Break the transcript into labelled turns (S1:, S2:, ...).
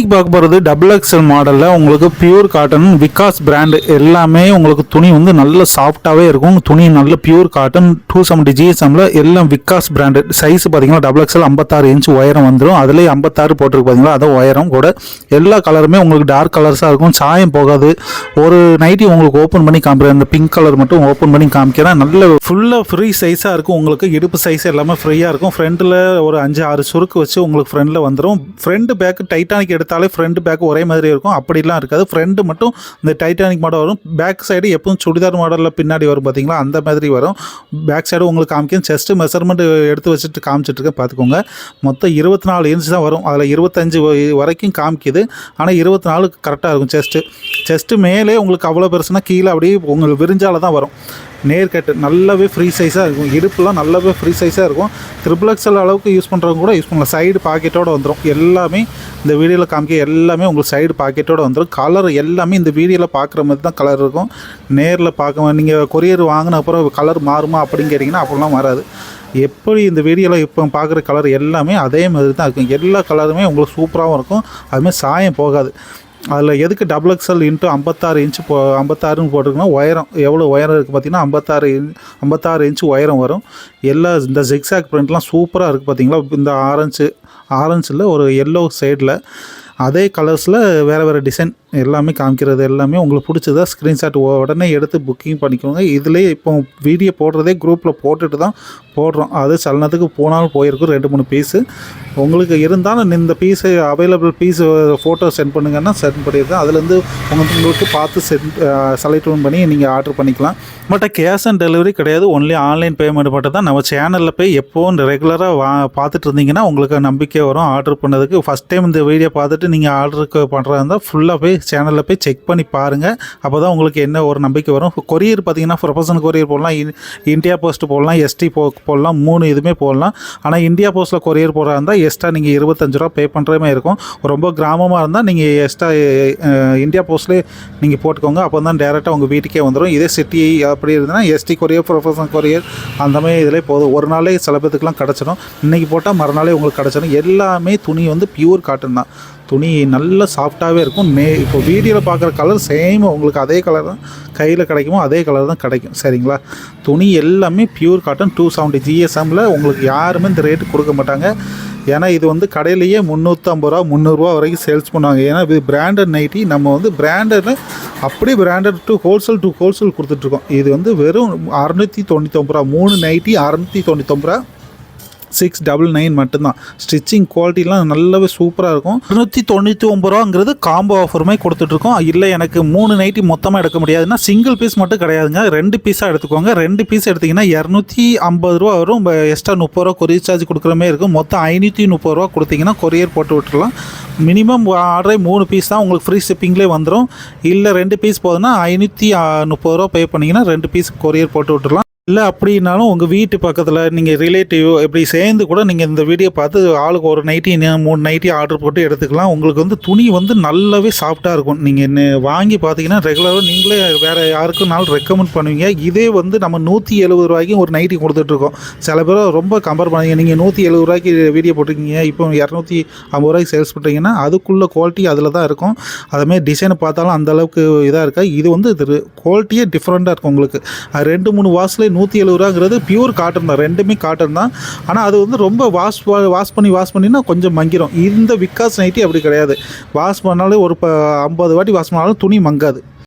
S1: இன்னைக்கு பார்க்க போகிறது டபுள் எக்ஸல் மாடலில் உங்களுக்கு பியூர் காட்டன் விகாஸ் பிராண்டு எல்லாமே உங்களுக்கு துணி வந்து நல்ல சாஃப்டாகவே இருக்கும். துணி நல்ல பியூர் காட்டன் டூ செவன்டி ஜிஎஸ்எம்மில் எல்லாம் விகாஸ் பிராண்டு சைஸ் பார்த்தீங்கன்னா டபுள் எக்ஸல் ஐம்பத்தாறு இன்ச் உயரம் வந்துடும் அதுலேயே ஐம்பத்தாறு போட்டிருக்கு பார்த்தீங்களா அது உயரம் கூட. எல்லா கலருமே உங்களுக்கு டார்க் கலர்ஸாக இருக்கும். சாயம் போகாது. ஒரு நைட்டி உங்களுக்கு ஓப்பன் பண்ணி காமிக்கிறேன். இந்த பிங்க் கலர் மட்டும் ஓப்பன் பண்ணி காமிக்கிறேன். நல்ல ஃபுல்லாக ஃப்ரீ சைஸாக இருக்கும். உங்களுக்கு இடுப்பு சைஸ் எல்லாமே ஃப்ரீயாக இருக்கும். ஃப்ரண்டில் ஒரு அஞ்சு ஆறு சுருக்கு வச்சு உங்களுக்கு ஃப்ரண்டில் வந்துடும் ஃப்ரண்ட் பேக் டைட்டானிக் எடுத்து எடுத்தாலே ஃப்ரண்ட் பேக் ஒரே மாதிரி இருக்கும். அப்படிலாம் இருக்காது. ஃப்ரண்ட் மட்டும் இந்த டைட்டானிக் மாடல் வரும். பேக் சைடு எப்பவும் சுடிதார் மாடலில் பின்னாடி வரும் பார்த்தீங்களா அந்த மாதிரி வரும். பேக் சைடு உங்களுக்கு காமிக்கும். செஸ்ட்டு மெஷர்மெண்ட் எடுத்து வச்சுட்டு காமிச்சிட்ருக்கேன். பார்த்துக்கோங்க மொத்தம் இருபத்தி நாலு இன்ச் தான் வரும். அதில் இருபத்தஞ்சு வரைக்கும் காமிக்குது. ஆனால் இருபத்தி நாலு கரெக்டாக இருக்கும் செஸ்ட்டு செஸ்ட்டு மேலே உங்களுக்கு அவ்வளோ பெருசுனா கீழே அப்படியே உங்களுக்கு விரிஞ்சால தான் வரும். நேர்கட்டு நல்லாவே ஃப்ரீ சைஸாக இருக்கும். இடுப்புலாம் நல்லாவே ஃப்ரீ சைஸாக இருக்கும். ட்ரிபிள் எக்ஸல் அளவுக்கு யூஸ் பண்ணுறவங்க கூட யூஸ் பண்ணலாம். சைடு பாக்கெட்டோடு வந்துடும் எல்லாமே இந்த வீடியோவில் காமிக்க எல்லாமே உங்களுக்கு சைடு பாக்கெட்டோடு வந்துடும் கலர் எல்லாமே இந்த வீடியோவில் பார்க்குற மாதிரி தான் கலர் இருக்கும். நேரில் பார்க்க நீங்கள் கொரியர் வாங்கின அப்புறம் கலர் மாறுமா அப்படின்னு கேட்டிங்கன்னா அப்படிலாம் வராது எப்படி இந்த வீடியோவில் இப்போ பார்க்குற கலர் எல்லாமே அதே மாதிரி தான் இருக்கும். எல்லா கலருமே உங்களுக்கு சூப்பராகவும் இருக்கும். அதுமாதிரி சாயம் போகாது. அதில் எதுக்கு டபுள் எக்ஸ்எல் இன்ட்டு ஐம்பத்தாறு இன்ச்சு போ ஐம்பத்தாறுன்னு போட்டிருக்குன்னா உயரம் எவ்வளோ உயரம் இருக்குது பார்த்தீங்கன்னா ஐம்பத்தாறு இன்- ஐம்பத்தாறு இன்ச்சு உயரம் வரும். எல்லா இந்த ஜிக்ஸாக் பிரிண்ட்லாம் சூப்பராக இருக்குது பார்த்தீங்களா? இந்த ஆரஞ்சு ஆரஞ்சில் ஒரு எல்லோ சைடில் அதே கலர்ஸில் வேறு வேறு டிசைன் எல்லாமே காமிக்கிறது எல்லாமே உங்களுக்கு பிடிச்சதா ஸ்க்ரீன்ஷாட் உடனே எடுத்து புக்கிங் பண்ணிக்கோங்க. இதுலேயே இப்போ வீடியோ போடுறதே குரூப்பில் போட்டுட்டு தான் போடுறோம். அது சலனத்துக்கு போனாலும் போயிருக்கும் ரெண்டு மூணு பீஸு உங்களுக்கு இருந்தாலும் இந்த piece available piece photo send பண்ணுங்கன்னா சென்ட் பண்ணியிருக்கேன் அதுலேருந்து உங்களுக்கு உங்களுக்கு பார்த்து சென்ட் செலக்ட் பண்ணி நீங்கள் ஆர்டர் பண்ணிக்கலாம். பட் கேஷ் ஆன் டெலிவரி கிடையாது. ஒன்லி ஆன்லைன் பேமெண்ட் மட்டும் தான். நம்ம சேனலில் போய் எப்போவும் ரெகுலராக வா பார்த்துட்டு இருந்தீங்கன்னா உங்களுக்கு நம்பிக்கை வரும். ஆர்டர் பண்ணதுக்கு ஃபஸ்ட் டைம் இந்த வீடியோ பார்த்துட்டு நீங்கள் ஆர்டருக்கு பண்ணுறதா இருந்தால் ஃபுல்லாக போய் சேனலில் போய் செக் பண்ணி பாருங்கள் அப்போ தான் உங்களுக்கு என்ன ஒரு நம்பிக்கை வரும். கொரியர் பார்த்தீங்கன்னா ப்ரொஃபஷனல் கொரியர் போடலாம். இன்- இந்தியா போஸ்ட் போடலாம். எஸ்டி போ போடலாம். மூணு இதுவுமே போடலாம். ஆனால் இந்தியா போஸ்ட்டில் கொரியர் போடுறா இருந்தால் எக்ஸ்ட்ரா நீங்கள் இருபத்தஞ்சு ரூபா பே பண்ணுற மாதிரி இருக்கும். ரொம்ப கிராமமாக இருந்தால் நீங்கள் எக்ஸ்ட்ரா இந்தியா போஸ்ட்லேயே நீங்கள் போட்டுக்கோங்க. அப்போ தான் டேரெக்டாக உங்கள் வீட்டுக்கே வந்துடும் இதே சிட்டி அப்படி இருந்ததுன்னா எஸ்டி கொரியர் ப்ரொஃபஷனல் கொரியர் அந்த மாதிரி இதில் போதும். ஒரு நாளே சில பேத்துக்குலாம் கிடச்சிடும். இன்றைக்கி போட்டால் மறுநாளே உங்களுக்கு கிடச்சிடும். எல்லாமே துணி வந்து பியூர் காட்டன் தான். துணி நல்ல சாஃப்டாகவே இருக்கும். நே இப்போ வீடியோவில் பார்க்குற கலர் சேம் உங்களுக்கு அதே கலர் தான் கையில் கிடைக்குமோ அதே கலர் தான் கிடைக்கும். சரிங்களா? துணி எல்லாமே பியூர் காட்டன் டூ செவன்ட்டி ஜிஎஸ்எம்மில் உங்களுக்கு யாருமே இந்த ரேட்டு கொடுக்க மாட்டாங்க. ஏன்னா இது வந்து கடையிலேயே முந்நூற்றம்பது ரூபா முந்நூறுரூவா வரைக்கும் சேல்ஸ் பண்ணுவாங்க. ஏன்னா இது பிராண்டட் நைட்டி நம்ம வந்து பிராண்டட் அப்படியே branded to wholesale to wholesale கொடுத்துட்ருக்கோம் இது வந்து வெறும் அறநூற்றி தொண்ணூற்றொம்பது ரூபா. மூணு நைட்டி அறநூற்றி தொண்ணூற்றொம்பது ரூபா. சிக்ஸ் டபுள் நைன் மட்டும்தான். ஸ்டிச்சிங் குவாலிட்டிலாம் நல்லாவே சூப்பராக இருக்கும். இருநூற்றி தொண்ணூற்றி ஒம்பது ரூபாங்கிறது காம்போ ஆஃபருமே கொடுத்துட்ருக்கோம். இல்லை எனக்கு மூணு நைட்டி மொத்தமாக எடுக்க முடியாதுன்னா சிங்கிள் பீஸ் மட்டும் கிடையாதுங்க. ரெண்டு பீஸாக எடுத்துக்கோங்க. ரெண்டு பீஸ் எடுத்திங்கன்னா இரநூத்தி ஐம்பது ரூபா வரும். எக்ஸ்ட்ரா முப்பது ரூபா கொரியர் சார்ஜ் கொடுக்குற மாதிரி இருக்கும். மொத்தம் ஐநூற்றி முப்பது ரூபா கொடுத்தீங்கன்னா கொரியர் போட்டு விட்டுறலாம். மினிமம் ஆர்டரே மூணு பீஸ் தான். உங்களுக்கு ஃப்ரீ ஷிப்பிங்லேயே வந்துடும் இல்லை ரெண்டு பீஸ் போதுன்னா ஐநூற்றி முப்பது ரூபா பே பண்ணிங்கன்னா ரெண்டு பீஸ் கொரியர் போட்டு விட்டுறலாம். இல்லை அப்படின்னாலும் உங்கள் வீட்டு பக்கத்தில் நீங்கள் ரிலேட்டிவ் இப்படி சேர்ந்து கூட நீங்கள் இந்த வீடியோ பார்த்து ஆளுக்கு ஒரு நைட்டி மூணு நைட்டி ஆர்டர் போட்டு எடுத்துக்கலாம். உங்களுக்கு வந்து துணி வந்து நல்லாவே சாஃப்டாக இருக்கும். நீங்கள் வாங்கி பார்த்தீங்கன்னா ரெகுலராக நீங்களே வேறு யாருக்குனாலும் ரெக்கமெண்ட் பண்ணுவீங்க. இதே வந்து நம்ம நூற்றி எழுபது ரூபாய்க்கும் ஒரு நைட்டி கொடுத்துட்ருக்கோம் சில பேர் ரொம்ப கம்பேர் பண்ணுவீங்க நீங்கள் நூற்றி எழுபது ரூபாய்க்கு வீடியோ போட்டிருக்கீங்க. இப்போ இரநூத்தி ஐம்பது ரூபாய்க்கு சேல்ஸ் பண்ணுறீங்கன்னா அதுக்குள்ள குவாலிட்டி அதில் தான் இருக்கும். அதுமாதிரி டிசைனை பார்த்தாலும் அந்தளவுக்கு இதாக இருக்கா? இது வந்து குவாலிட்டியே டிஃப்ரெண்ட்டாக இருக்கும் உங்களுக்கு. ரெண்டு மூணு வாசலே நூற்றி எழுபது ரூபாங்கிறது பியூர் காட்டன் தான். ரெண்டுமே காட்டன் தான். ஆனால் அது வந்து ரொம்ப வாஷ் வாஷ் பண்ணி வாஷ் பண்ணினா கொஞ்சம் மங்கிரும். இந்த விக்காஸ் நைட்டி அப்படி கிடையாது. வாஷ் பண்ணாலே ஒரு ப ஐம்பது வாட்டி வாஷ் பண்ணாலும் துணி மங்காது.